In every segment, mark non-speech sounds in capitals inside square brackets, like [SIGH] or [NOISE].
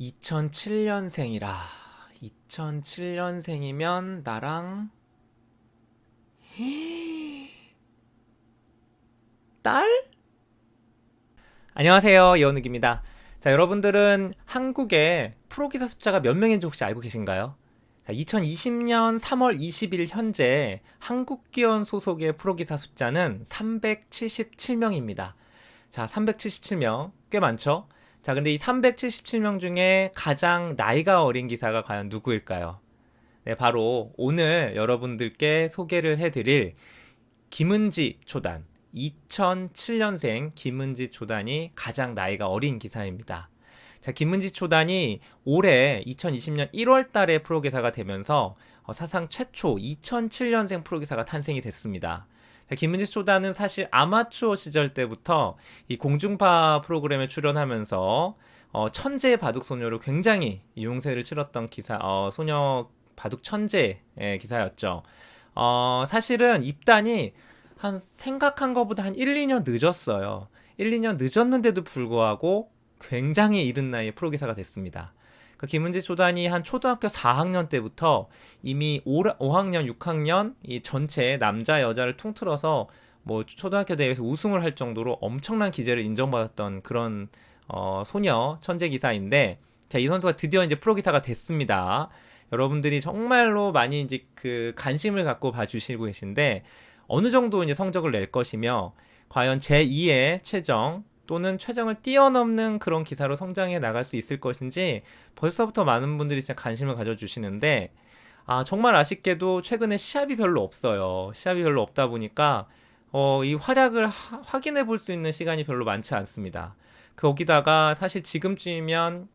2007년생이라. 2007년생이면 나랑 [GASPS] 딸? 안녕하세요. 여운욱입니다. 자, 여러분들은 한국의 프로기사 숫자가 몇 명인지 혹시 알고 계신가요? 자, 2020년 3월 20일 현재 한국기원 소속의 프로기사 숫자는 377명입니다. 자, 377명. 꽤 많죠? 자, 근데 이 377명 중에 가장 나이가 어린 기사가 과연 누구일까요? 네, 바로 오늘 여러분들께 소개를 해드릴 김은지 초단. 2007년생 김은지 초단이 가장 나이가 어린 기사입니다. 자, 김은지 초단이 올해 2020년 1월 달에 프로기사가 되면서 어, 사상 최초 2007년생 프로기사가 탄생이 됐습니다. 자, 김은지 초단은 사실 아마추어 시절 때부터 이 공중파 프로그램에 출연하면서 어, 천재 바둑 소녀로 굉장히 유용세를 치렀던 기사, 어, 소녀 바둑 천재 의 기사였죠. 어, 사실은 입단이 한 생각한 것보다 한 1, 2년 늦었어요. 1, 2년 늦었는데도 불구하고 굉장히 이른 나이에 프로기사가 됐습니다. 그 김은지 초단이 한 초등학교 4학년 때부터 이미 5, 5학년, 6학년 이 전체 남자 여자를 통틀어서 뭐 초등학교 대회에서 우승을 할 정도로 엄청난 기재를 인정받았던 그런 어, 소녀 천재 기사인데 자, 이 선수가 드디어 이제 프로 기사가 됐습니다. 여러분들이 정말로 많이 이제 그 관심을 갖고 봐주시고 계신데 어느 정도 이제 성적을 낼 것이며 과연 제2의 최정 또는 최정을 뛰어넘는 그런 기사로 성장해 나갈 수 있을 것인지 벌써부터 많은 분들이 진짜 관심을 가져주시는데 아 정말 아쉽게도 최근에 시합이 별로 없어요. 시합이 별로 없다 보니까 어, 이 활약을 하, 확인해 볼 수 있는 시간이 별로 많지 않습니다. 거기다가 사실 지금쯤이면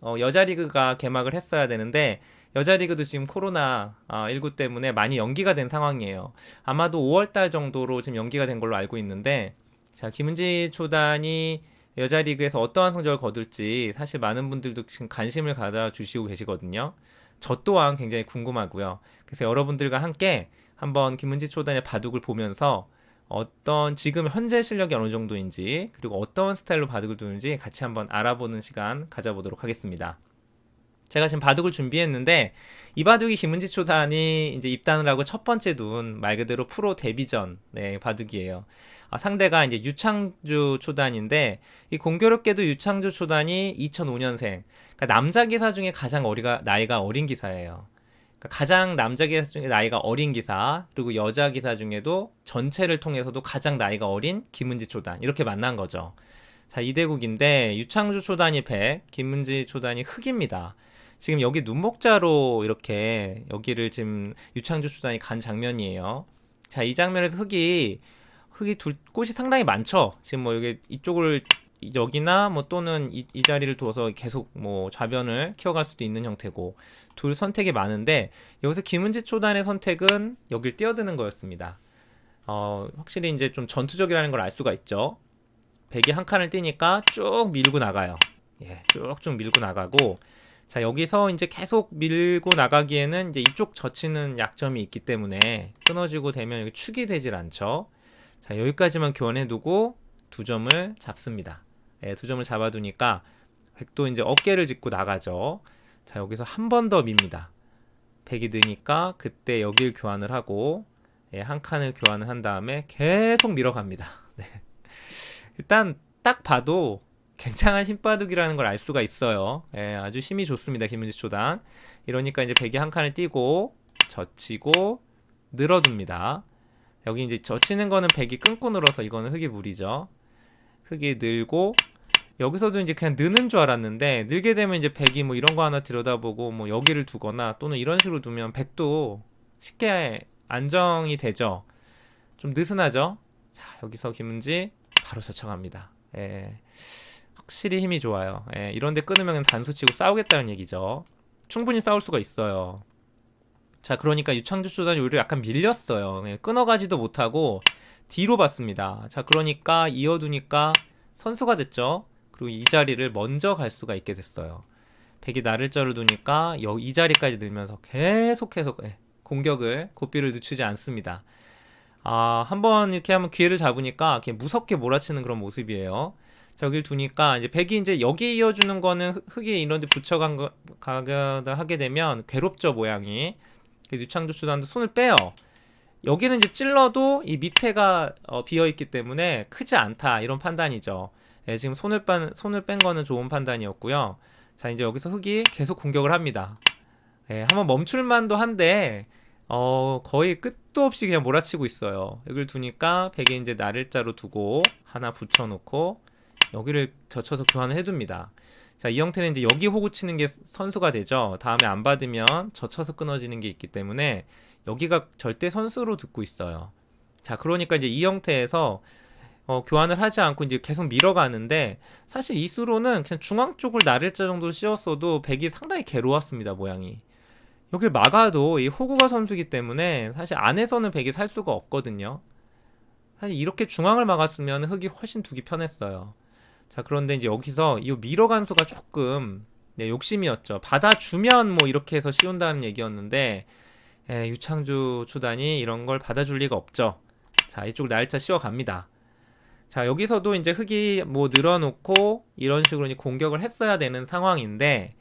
어, 여자 리그가 개막을 했어야 되는데 여자 리그도 지금 코로나 19 때문에 많이 연기가 된 상황이에요. 아마도 5월 달 정도로 지금 연기가 된 걸로 알고 있는데 자, 김은지 초단이 여자 리그에서 어떠한 성적을 거둘지 사실 많은 분들도 지금 관심을 가져 주시고 계시거든요. 저 또한 굉장히 궁금하고요. 그래서 여러분들과 함께 한번 김은지 초단의 바둑을 보면서 어떤 지금 현재 실력이 어느 정도인지 그리고 어떤 스타일로 바둑을 두는지 같이 한번 알아보는 시간 가져보도록 하겠습니다. 제가 지금 바둑을 준비했는데 이 바둑이 김은지 초단이 이제 입단을 하고 첫 번째 둔 말 그대로 프로 데뷔전 네, 바둑이에요. 아, 상대가 이제 유창주 초단인데 이 공교롭게도 유창주 초단이 2005년생. 그러니까 남자 기사 중에 가장 어리가 나이가 어린 기사예요. 그러니까 가장 남자 기사 중에 나이가 어린 기사 그리고 여자 기사 중에도 전체를 통해서도 가장 나이가 어린 김은지 초단 이렇게 만난 거죠. 자 이대국인데 유창주 초단이 100, 김은지 초단이 흑입니다. 지금 여기 눈목자로 이렇게 여기를 지금 유창주 초단이 간 장면이에요. 자 이 장면에서 흑이 흙이 둘 곳이 상당히 많죠. 지금 뭐 여기 이쪽을 여기나 뭐 또는 이, 이, 자리를 두어서 계속 뭐 좌변을 키워갈 수도 있는 형태고 둘 선택이 많은데 여기서 김은지 초단의 선택은 여길 뛰어드는 거였습니다. 어, 확실히 이제 좀 전투적이라는 걸 알 수가 있죠. 백이 한 칸을 뛰니까 쭉 밀고 나가요. 예, 쭉쭉 밀고 나가고 자 여기서 이제 계속 밀고 나가기에는 이제 이쪽 젖히는 약점이 있기 때문에 끊어지고 되면 여기 축이 되질 않죠. 자 여기까지만 교환해 두고 두 점을 잡습니다. 예, 두 점을 잡아두니까 백도 이제 어깨를 짚고 나가죠. 자 여기서 한 번 더 밉니다. 백이 느니까 그때 여길 교환을 하고 예, 한 칸을 교환을 한 다음에 계속 밀어갑니다. [LAUGHS] 네. 일단 딱 봐도 굉장한 힘바둑이라는 걸 알 수가 있어요. 예, 아주 힘이 좋습니다. 김은지 초단. 이러니까 이제 백이 한 칸을 띄고 젖히고 늘어둡니다. 여기 이제 젖히는 거는 백이 끊고 늘어서 이거는 흙이 물이죠. 흙이 늘고 여기서도 이제 그냥 느는 줄 알았는데 늘게 되면 이제 백이 뭐 이런 거 하나 들여다보고 뭐 여기를 두거나 또는 이런 식으로 두면 백도 쉽게 안정이 되죠. 좀 느슨하죠. 자 여기서 김은지 바로 젖혀갑니다. 예. 확실히 힘이 좋아요. 예. 이런데 끊으면 단수치고 싸우겠다는 얘기죠. 충분히 싸울 수가 있어요. 자, 그러니까 유창주 초단이 오히려 약간 밀렸어요. 네, 끊어가지도 못하고 뒤로 봤습니다. 자, 그러니까 이어두니까 선수가 됐죠. 그리고 이 자리를 먼저 갈 수가 있게 됐어요. 백이 나를 자를 두니까 이 자리까지 늘면서 계속 계속 예, 공격을 고삐를 늦추지 않습니다. 아, 한번 이렇게 한번 기회를 잡으니까 그냥 무섭게 몰아치는 그런 모습이에요. 자, 여기를 두니까 이제 백이 이제 여기 이어주는 거는 흙- 흙이 이런 데 붙여간 거 가다 하게 되면 괴롭죠, 모양이. 유창조 초단도 손을 빼요. 여기는 이제 찔러도 이 밑에가 어, 비어 있기 때문에 크지 않다 이런 판단이죠. 예, 지금 손을 뺀 손을 뺀 거는 좋은 판단이었고요. 자, 이제 여기서 흙이 계속 공격을 합니다. 예, 한번 멈출만도 한데 어, 거의 끝도 없이 그냥 몰아치고 있어요. 여기를 두니까 백에 이제 나를자로 두고 하나 붙여놓고 여기를 젖혀서 교환을 해둡니다. 자, 이 형태는 이제 여기 호구 치는 게 선수가 되죠. 다음에 안 받으면 젖혀서 끊어지는 게 있기 때문에 여기가 절대 선수로 듣고 있어요. 자, 그러니까 이제 이 형태에서 어, 교환을 하지 않고 이제 계속 밀어가는데 사실 이 수로는 그냥 중앙 쪽을 나를자 정도 씌웠어도 백이 상당히 괴로웠습니다 모양이. 여길 막아도 이 호구가 선수기 때문에 사실 안에서는 백이 살 수가 없거든요. 사실 이렇게 중앙을 막았으면 흙이 훨씬 두기 편했어요. 자 그런데 이제 여기서 이 밀어간 수가 조금 네, 욕심이었죠. 받아주면 뭐 이렇게 해서 씌운다는 얘기였는데 에, 유창주 초단이 이런 걸 받아줄 리가 없죠. 자 이쪽 날짜 씌워갑니다. 자 여기서도 이제 흙이 뭐 늘어놓고 이런 식으로 이제 공격을 했어야 되는 상황인데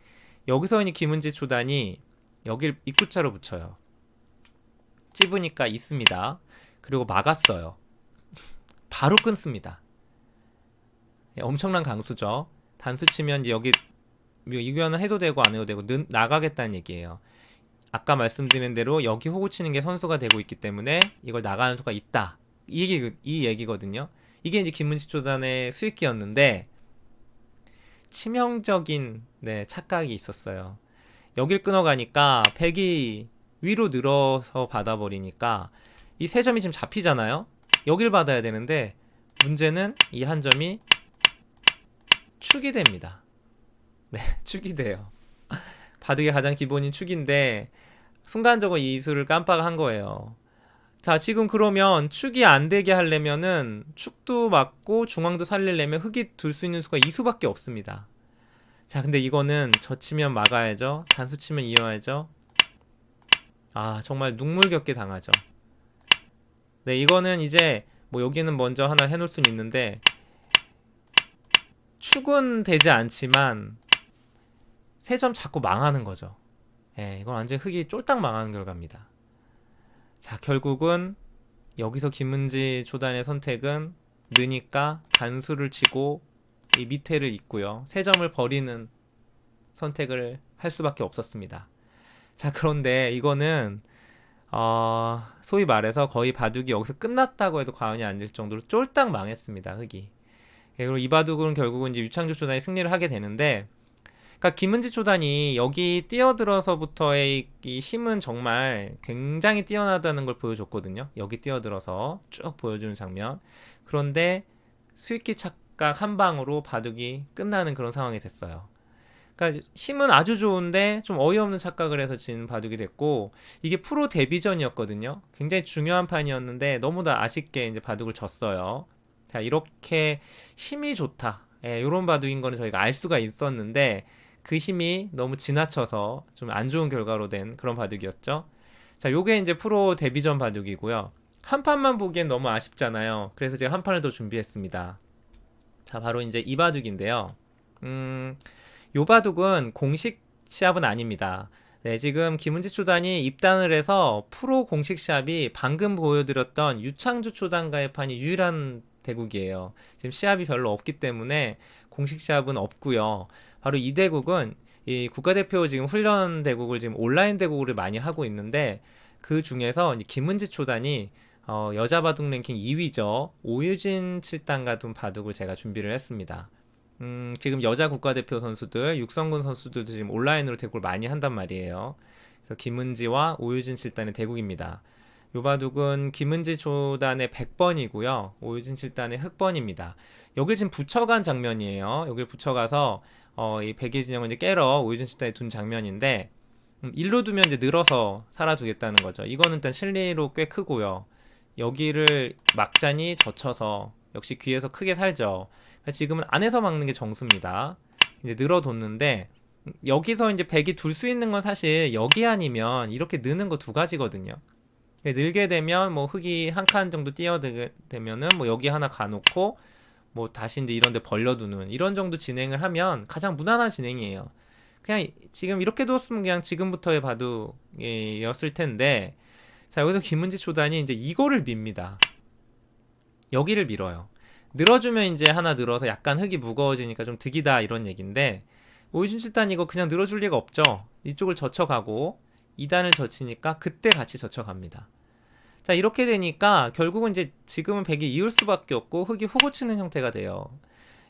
여기서 이제 김은지 초단이 여길 입구자로 붙여요. 찝으니까 있습니다. 그리고 막았어요. [LAUGHS] 바로 끊습니다. 예, 엄청난 강수죠. 단수 치면 여기 뭐 이교환을 해도 되고 안 해도 되고 는, 나가겠다는 얘기예요. 아까 말씀드린 대로 여기 호구 치는 게 선수가 되고 있기 때문에 이걸 나가는 수가 있다. 이 얘기 이 얘기거든요. 이게 이제 김문식 조단의 수익기였는데 치명적인 네, 착각이 있었어요. 여길 끊어가니까 백이 위로 늘어서 받아버리니까 이 세 점이 지금 잡히잖아요. 여길 받아야 되는데 문제는 이 한 점이 축이 됩니다. 네, [LAUGHS] 축이 돼요. 바둑의 가장 기본인 축인데 순간적으로 이 수를 깜빡한 거예요. 자, 지금 그러면 축이 안 되게 하려면은 축도 맞고 중앙도 살리려면 흙이 둘 수 있는 수가 이 수밖에 없습니다. 자, 근데 이거는 젖히면 막아야죠. 단수 치면 이어야죠. 아, 정말 눈물겹게 당하죠. 네, 이거는 이제 뭐 여기는 먼저 하나 해놓을 수는 있는데 축은 되지 않지만 세 점 자꾸 망하는 거죠. 예, 이건 완전 흙이 쫄딱 망하는 결과입니다. 자, 결국은 여기서 김은지 초단의 선택은 느니까 단수를 치고 이 밑에를 잇고요. 세 점을 버리는 선택을 할 수밖에 없었습니다. 자, 그런데 이거는 어, 소위 말해서 거의 바둑이 여기서 끝났다고 해도 과언이 아닐 정도로 쫄딱 망했습니다. 흙이. 예, 그리고 이 바둑은 결국은 이제 유창조 초단이 승리를 하게 되는데 그러니까 김은지 초단이 여기 뛰어들어서부터의 이, 이 힘은 정말 굉장히 뛰어나다는 걸 보여줬거든요. 여기 뛰어들어서 쭉 보여주는 장면. 그런데 수익기 착각 한 방으로 바둑이 끝나는 그런 상황이 됐어요. 그러니까 힘은 아주 좋은데 좀 어이없는 착각을 해서 진 바둑이 됐고 이게 프로 데뷔전이었거든요. 굉장히 중요한 판이었는데 너무나 아쉽게 이제 바둑을 졌어요. 자 이렇게 힘이 좋다. 예, 이런 바둑인 거는 저희가 알 수가 있었는데 그 힘이 너무 지나쳐서 좀 안 좋은 결과로 된 그런 바둑이었죠. 자, 요게 이제 프로 데뷔전 바둑이고요. 한 판만 보기엔 너무 아쉽잖아요. 그래서 제가 한 판을 더 준비했습니다. 자, 바로 이제 이 바둑인데요. 음, 요 바둑은 공식 시합은 아닙니다. 네, 지금 김은지 초단이 입단을 해서 프로 공식 시합이 방금 보여드렸던 유창주 초단과의 판이 유일한 대국이에요. 지금 시합이 별로 없기 때문에 공식 시합은 없고요. 바로 이 대국은 이 국가대표 지금 훈련 대국을 지금 온라인 대국을 많이 하고 있는데 그 중에서 김은지 초단이 어, 여자 바둑 랭킹 2위죠. 오유진 7단과 둔 바둑을 제가 준비를 했습니다. 음, 지금 여자 국가대표 선수들, 육성군 선수들도 지금 온라인으로 대국을 많이 한단 말이에요. 그래서 김은지와 오유진 7단의 대국입니다. 요 바둑은 김은지 조단의 100번이고요. 오유진 7단의 흑번입니다. 여길 지금 붙여간 장면이에요. 여길 붙여가서 어, 이 백의 진영을 이제 깨러 오유진 7단에 둔 장면인데 음, 일로 두면 이제 늘어서 살아두겠다는 거죠. 이거는 일단 실리로 꽤 크고요. 여기를 막자니 젖혀서 역시 귀에서 크게 살죠. 그래서 지금은 안에서 막는 게 정수입니다. 이제 늘어뒀는데 음, 여기서 이제 백이 둘 수 있는 건 사실 여기 아니면 이렇게 느는 거 두 가지거든요. 늘게 되면 뭐 흙이 한 칸 정도 뛰어들면은 뭐 여기 하나 가놓고 뭐 다시 이런 데 벌려두는 이런 정도 진행을 하면 가장 무난한 진행이에요. 그냥 지금 이렇게 두었으면 그냥 지금부터의 바둑이었을 텐데 자 여기서 김은지 초단이 이제 이거를 밉니다. 여기를 밀어요. 늘어주면 이제 하나 늘어서 약간 흙이 무거워지니까 좀 득이다 이런 얘기인데 오이준 칠단 이거 그냥 늘어줄 리가 없죠. 이쪽을 젖혀가고 2단을 젖히니까 그때 같이 젖혀갑니다. 자 이렇게 되니까 결국은 이제 지금은 백이 이을 수밖에 없고 흙이 후고 치는 형태가 돼요.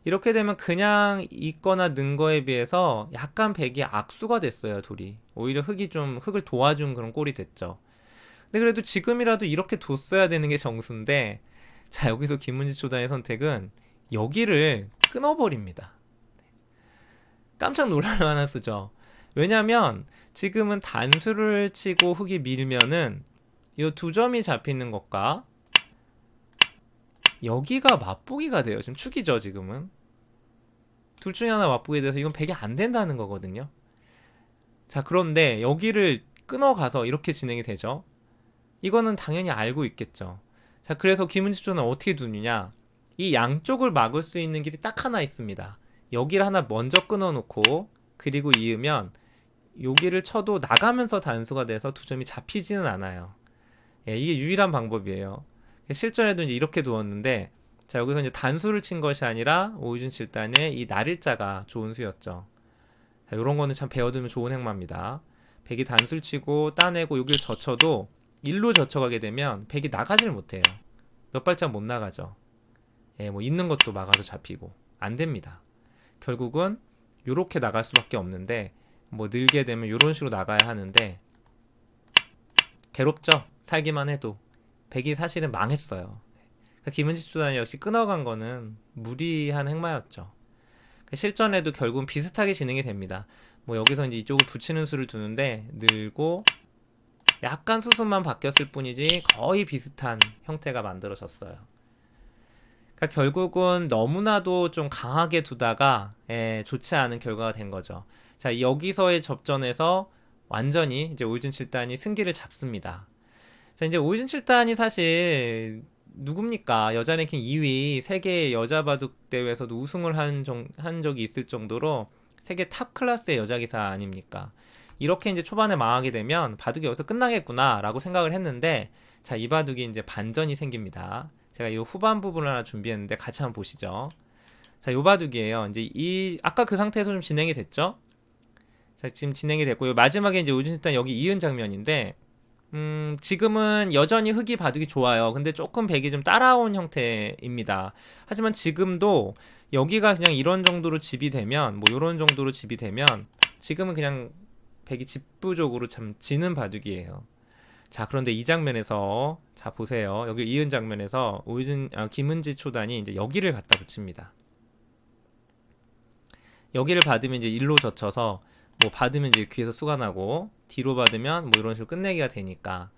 이렇게 되면 그냥 있거나 는 거에 비해서 약간 백이 악수가 됐어요 돌이. 오히려 흙이 좀 흙을 도와준 그런 꼴이 됐죠. 근데 그래도 지금이라도 이렇게 뒀어야 되는 게 정수인데 자 여기서 김문지 초단의 선택은 여기를 끊어버립니다. 깜짝 놀랄 만한 수죠. 왜냐면 지금은 단수를 치고 흙이 밀면은 이 두 점이 잡히는 것과 여기가 맛보기가 돼요. 지금 축이죠, 지금은. 둘 중에 하나 맛보게 돼서 이건 백이 안 된다는 거거든요. 자, 그런데 여기를 끊어가서 이렇게 진행이 되죠. 이거는 당연히 알고 있겠죠. 자, 그래서 김은지조는 어떻게 두느냐? 이 양쪽을 막을 수 있는 길이 딱 하나 있습니다. 여기를 하나 먼저 끊어놓고 그리고 이으면 여기를 쳐도 나가면서 단수가 돼서 두 점이 잡히지는 않아요. 예, 이게 유일한 방법이에요. 실전에도 이제 이렇게 두었는데 자 여기서 이제 단수를 친 것이 아니라 오유준 칠단의 이 날일자가 좋은 수였죠. 자, 이런 거는 참 배워두면 좋은 행마입니다. 백이 단수를 치고 따내고 여기를 젖혀도 일로 젖혀가게 되면 백이 나가질 못해요. 몇 발짝 못 나가죠. 예, 뭐 있는 것도 막아서 잡히고 안 됩니다. 결국은 요렇게 나갈 수밖에 없는데 뭐 늘게 되면 요런 식으로 나가야 하는데 괴롭죠. 살기만 해도 백이 사실은 망했어요. 그러니까 김은지 수단 역시 끊어간 거는 무리한 행마였죠. 그러니까 실전에도 결국은 비슷하게 진행이 됩니다. 뭐 여기서 이제 이쪽을 붙이는 수를 두는데 늘고 약간 수순만 바뀌었을 뿐이지 거의 비슷한 형태가 만들어졌어요. 그러니까 결국은 너무나도 좀 강하게 두다가 예, 좋지 않은 결과가 된 거죠. 자 여기서의 접전에서 완전히 이제 오유준 칠단이 승기를 잡습니다. 자 이제 오유준 칠단이 사실 누굽니까 여자 랭킹 2위 세계 여자 바둑 대회에서도 우승을 한, 정, 한 적이 있을 정도로 세계 탑 클래스의 여자 기사 아닙니까? 이렇게 이제 초반에 망하게 되면 바둑이 여기서 끝나겠구나라고 생각을 했는데 자 이 바둑이 이제 반전이 생깁니다. 제가 이 후반 부분을 하나 준비했는데 같이 한번 보시죠. 자, 요 바둑이에요. 이제 이 아까 그 상태에서 좀 진행이 됐죠. 자, 지금 진행이 됐고요. 마지막에 이제 오준일단 여기 이은 장면인데 음, 지금은 여전히 흙이 바둑이 좋아요. 근데 조금 백이 좀 따라온 형태입니다. 하지만 지금도 여기가 그냥 이런 정도로 집이 되면 뭐 이런 정도로 집이 되면 지금은 그냥 백이 집부적으로 참 지는 바둑이에요. 자 그런데 이 장면에서 자 보세요 여기 이은 장면에서 오유진 아, 김은지 초단이 이제 여기를 갖다 붙입니다. 여기를 받으면 이제 일로 젖혀서 뭐 받으면 이제 귀에서 수가 나고 뒤로 받으면 뭐 이런 식으로 끝내기가 되니까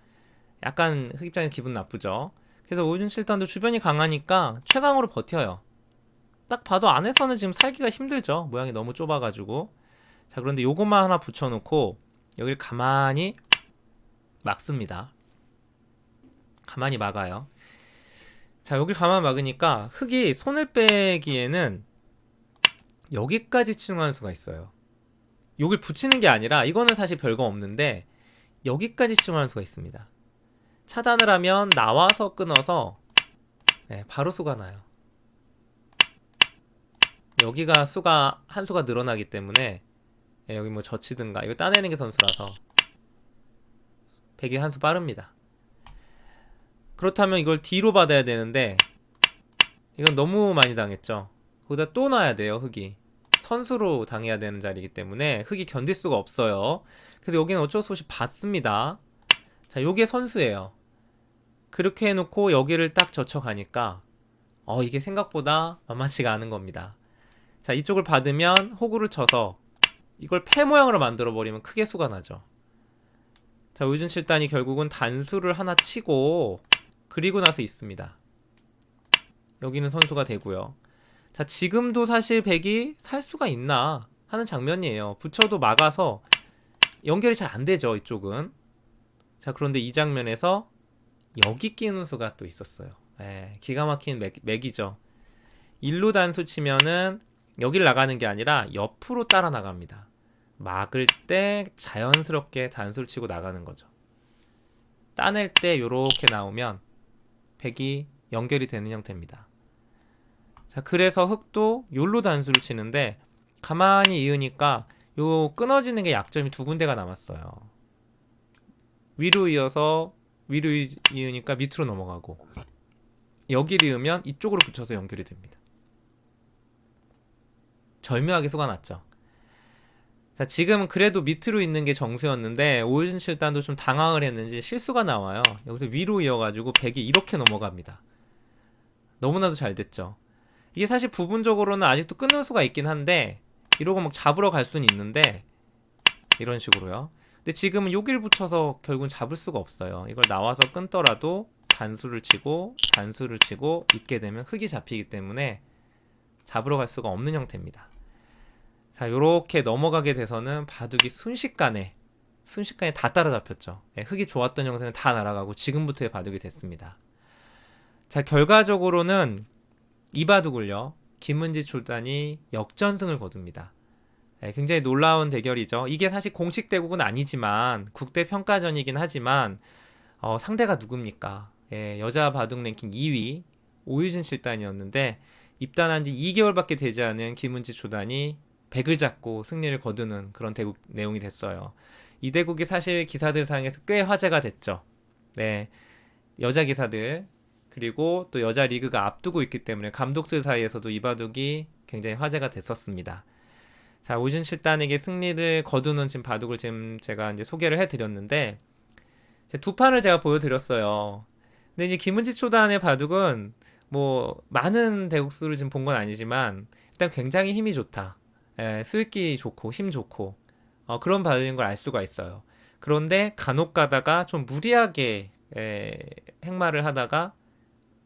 약간 흑입장에서 기분 나쁘죠. 그래서 오유진 칠단도 주변이 강하니까 최강으로 버텨요. 딱 봐도 안에서는 지금 살기가 힘들죠. 모양이 너무 좁아가지고. 자 그런데 요것만 하나 붙여놓고 여기를 가만히 막습니다. 가만히 막아요. 자, 여기 가만 막으니까 흙이 손을 빼기에는 여기까지 치중하는 수가 있어요. 여기 붙이는 게 아니라 이거는 사실 별거 없는데 여기까지 치중하는 수가 있습니다. 차단을 하면 나와서 끊어서 네, 바로 수가 나요. 여기가 수가 한 수가 늘어나기 때문에 네, 여기 뭐 젖히든가 이거 따내는 게 선수라서 백이 한 수 빠릅니다. 그렇다면 이걸 뒤로 받아야 되는데 이건 너무 많이 당했죠. 거기다 또 놔야 돼요, 흙이. 선수로 당해야 되는 자리이기 때문에 흙이 견딜 수가 없어요. 그래서 여기는 어쩔 수 없이 받습니다. 자, 요게 선수예요. 그렇게 해놓고 여기를 딱 젖혀가니까 어, 이게 생각보다 만만치가 않은 겁니다. 자, 이쪽을 받으면 호구를 쳐서 이걸 패 모양으로 만들어 버리면 크게 수가 나죠. 자, 우준 7단이 결국은 단수를 하나 치고 그리고 나서 있습니다. 여기는 선수가 되고요. 자, 지금도 사실 백이 살 수가 있나 하는 장면이에요. 붙여도 막아서 연결이 잘 안 되죠, 이쪽은. 자, 그런데 이 장면에서 여기 끼는 수가 또 있었어요. 예, 기가 막힌 맥, 맥이죠. 일루 단수 치면은 여기를 나가는 게 아니라 옆으로 따라 나갑니다. 막을 때 자연스럽게 단수를 치고 나가는 거죠. 따낼 때 이렇게 나오면 백이 연결이 되는 형태입니다. 자, 그래서 흑도 욜로 단수를 치는데 가만히 이으니까 요 끊어지는 게 약점이 두 군데가 남았어요. 위로 이어서 위로 이- 이으니까 밑으로 넘어가고 여기를 이으면 이쪽으로 붙여서 연결이 됩니다. 절묘하게 속아놨죠. 자, 지금 그래도 밑으로 있는 게 정수였는데 오유진 실단도 좀 당황을 했는지 실수가 나와요. 여기서 위로 이어가지고 백이 이렇게 넘어갑니다. 너무나도 잘 됐죠. 이게 사실 부분적으로는 아직도 끊을 수가 있긴 한데 이러고 막 잡으러 갈 수는 있는데 이런 식으로요. 근데 지금은 여기를 붙여서 결국은 잡을 수가 없어요. 이걸 나와서 끊더라도 단수를 치고 단수를 치고 있게 되면 흙이 잡히기 때문에 잡으러 갈 수가 없는 형태입니다. 자, 요렇게 넘어가게 돼서는 바둑이 순식간에 순식간에 다 따라잡혔죠. 예, 흙이 좋았던 형태는 다 날아가고 지금부터의 바둑이 됐습니다. 자, 결과적으로는 이 바둑을요. 김은지 초단이 역전승을 거둡니다. 예, 굉장히 놀라운 대결이죠. 이게 사실 공식 대국은 아니지만 국대 평가전이긴 하지만 어, 상대가 누굽니까? 예, 여자 바둑 랭킹 2위 오유진 실단이었는데 입단한 지 2개월밖에 되지 않은 김은지 초단이 백을 잡고 승리를 거두는 그런 대국 내용이 됐어요. 이 대국이 사실 기사들 상에서 꽤 화제가 됐죠. 네. 여자 기사들 그리고 또 여자 리그가 앞두고 있기 때문에 감독들 사이에서도 이 바둑이 굉장히 화제가 됐었습니다. 자, 오준 실단에게 승리를 거두는 지금 바둑을 지금 제가 이제 소개를 해드렸는데 두 판을 제가 보여드렸어요. 근데 이제 김은지 초단의 바둑은 뭐 많은 대국수를 지금 본 건 아니지만 일단 굉장히 힘이 좋다. 예, 수익기 좋고 힘 좋고 어, 그런 바둑인 걸 알 수가 있어요. 그런데 간혹 가다가 좀 무리하게 에, 행마를 하다가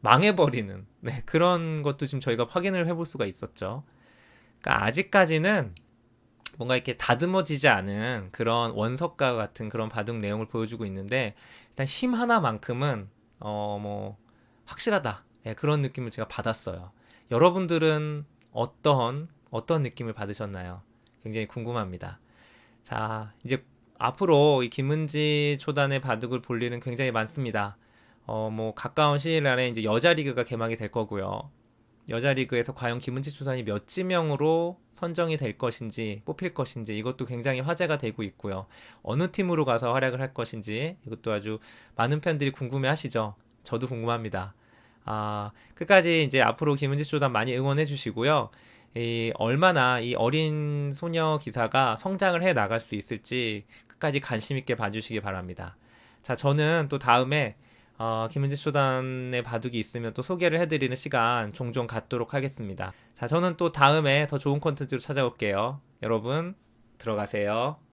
망해버리는 네, 그런 것도 지금 저희가 확인을 해볼 수가 있었죠. 그러니까 아직까지는 뭔가 이렇게 다듬어지지 않은 그런 원석과 같은 그런 바둑 내용을 보여주고 있는데 일단 힘 하나만큼은 어 뭐 확실하다 예, 그런 느낌을 제가 받았어요. 여러분들은 어떤 어떤 느낌을 받으셨나요? 굉장히 궁금합니다. 자 이제 앞으로 이 김은지 초단의 바둑을 볼 일은 굉장히 많습니다. 어 뭐 가까운 시일 안에 이제 여자 리그가 개막이 될 거고요. 여자 리그에서 과연 김은지 초단이 몇 지명으로 선정이 될 것인지 뽑힐 것인지 이것도 굉장히 화제가 되고 있고요. 어느 팀으로 가서 활약을 할 것인지 이것도 아주 많은 팬들이 궁금해하시죠. 저도 궁금합니다. 아 끝까지 이제 앞으로 김은지 초단 많이 응원해 주시고요. 이 얼마나 이 어린 소녀 기사가 성장을 해 나갈 수 있을지 끝까지 관심 있게 봐주시기 바랍니다. 자, 저는 또 다음에 어, 김은지 초단의 바둑이 있으면 또 소개를 해드리는 시간 종종 갖도록 하겠습니다. 자, 저는 또 다음에 더 좋은 컨텐츠로 찾아올게요. 여러분, 들어가세요.